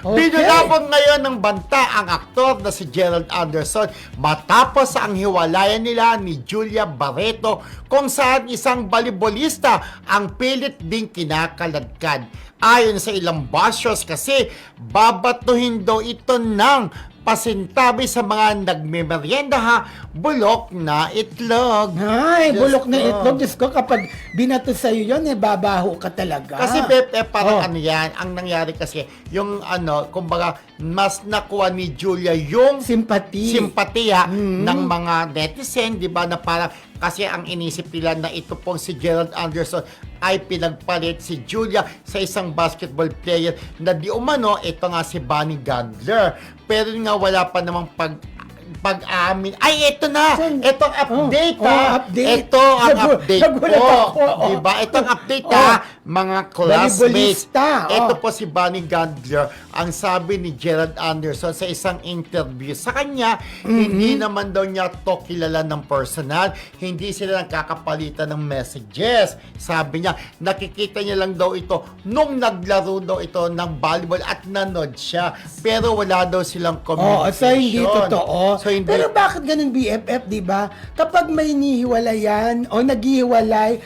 Okay. Binulabog ngayon ng banta ang aktor na si Gerald Anderson matapos ang hiwalayan nila ni Julia Barreto kung saan isang balibolista ang pilit ding kinakaladkad. Ayon sa ilang basyos kasi babatuhin daw ito ng pasintabi sa mga nagmemeryenda ha, bulok na itlog. Ay, Diyos bulok na ko. itlog. Diyos ko, kapag binato sa'yo yun, eh, babaho ka talaga. Kasi Bep, eh, parang Oh. ano yan, ang nangyari kasi, yung ano, kumbaga, mas nakuha ni Julia yung Simpati. simpatiya Mm. ng mga netizen, di ba, na parang, kasi ang inisip nila na ito pong si Gerald Anderson ay pinagpalit si Julia sa isang basketball player na di umano, ito nga si Bonnie Gandler. Pero nga wala pa namang pag pag-amin. Ay, ito na! Ito ang update, Oh, ha? oh, update. Ito ang Nagu- update nagulat po. ako, oh. Diba? Ito ang update, Oh. ha? Mga classmates. Oh. Ito po si Bonnie Gandler, ang sabi ni Gerald Anderson sa isang interview sa kanya, Mm-hmm. hindi naman daw niya to kilala ng personal, hindi sila nagkakapalitan ng messages. Sabi niya, nakikita niya lang daw ito nung naglaro daw ito ng volleyball at nanood siya. Pero wala daw silang communication. so hindi totoo. So hindi Pero bakit ganun BFF, di ba? Kapag may nihiwalayan o naghihiwalay,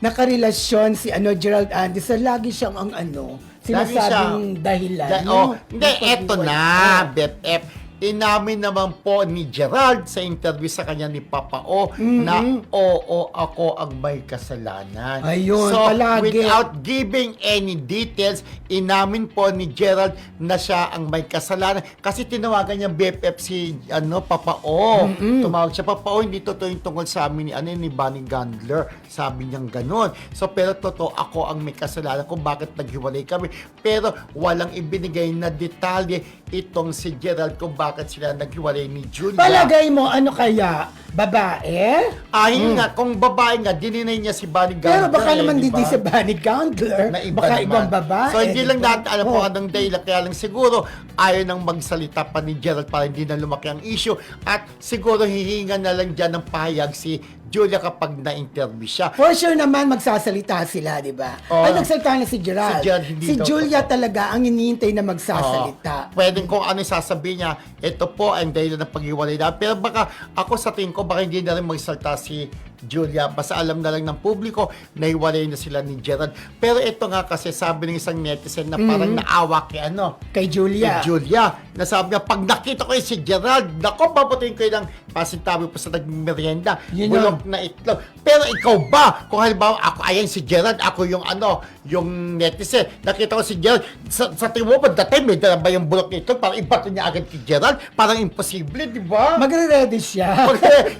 nakarelasyon si ano Gerald Anderson, lagi siyang ang ano, sinasabing dahilan. Da- oh, hindi, eto na, BFF. Inamin naman po ni Gerald sa interview sa kanya ni Papa O na oo, ako ang may kasalanan. Ayun, so, palagi. without giving any details, inamin po ni Gerald na siya ang may kasalanan kasi tinawagan niya BFF si ano, Papa O. Tumawag siya, Papa O, hindi totoo yung tungkol sa amin ni, ano, ni Bonnie Gandler. Sabi niyang ganun. So, pero totoo, ako ang may kasalanan kung bakit naghiwalay kami. Pero walang ibinigay na detalye itong si Gerald kung bakit sila naghiwalay ni Julia. Palagay mo, ano kaya? Babae? Ay nga, kung babae nga, dininay niya si Bonnie Gandler. Pero baka eh, naman di hindi si Bunny Gandler. na iba baka naman. ibang babae. So, hindi di lang natin alam kung Oh. anong dahilan. Kaya lang siguro, ayaw nang magsalita pa ni Gerald para hindi na lumaki ang issue. At siguro, hihinga na lang dyan ng pahayag si Julia kapag na-interview siya. For sure naman magsasalita sila, di ba? Oo. Ay, nagsalita na si Gerald. Si Gerald, hindi si daw Julia totoo. talaga ang hinihintay na magsasalita. Oo. pwedeng kung ano sasabihin niya, ito po ang dahilan ng paghiwalay na. Pero baka ako sa tingin ko, baka hindi na rin magsalta si Julia. Basta alam na lang ng publiko na hiwalay na sila ni Gerald. Pero ito nga kasi sabi ng isang netizen na parang naawa kay ano, Kay Julia. kay Julia. Na sabi niya, pag nakita ko yung si Gerald, nako, paputin ko yung pasintabi po sa nagmerienda. Yun Bulok na itlog. Pero ikaw ba? Kung halimbawa, ako, ayan si Gerald, ako yung ano, yung netizen. Nakita ko si Gerald, sa, sa tingin mo ba, dati may dala ba yung bulok na itlog? Parang ibato niya agad kay Gerald? Parang imposible, di ba? Magre-ready siya.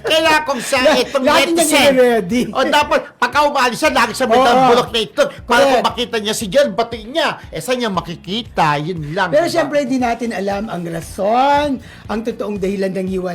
Kaya kung sa itong Lagi netizen, nire-ready. o dapat, pagka umalis siya, lagi siya may Oo. dalang bulok na itlog. Para kung makita niya si Gerald, batiin niya. Eh, saan niya makikita? Yun lang. Pero di ba? syempre, hindi natin alam ang rason, ang totoong dahilan ng hiwalay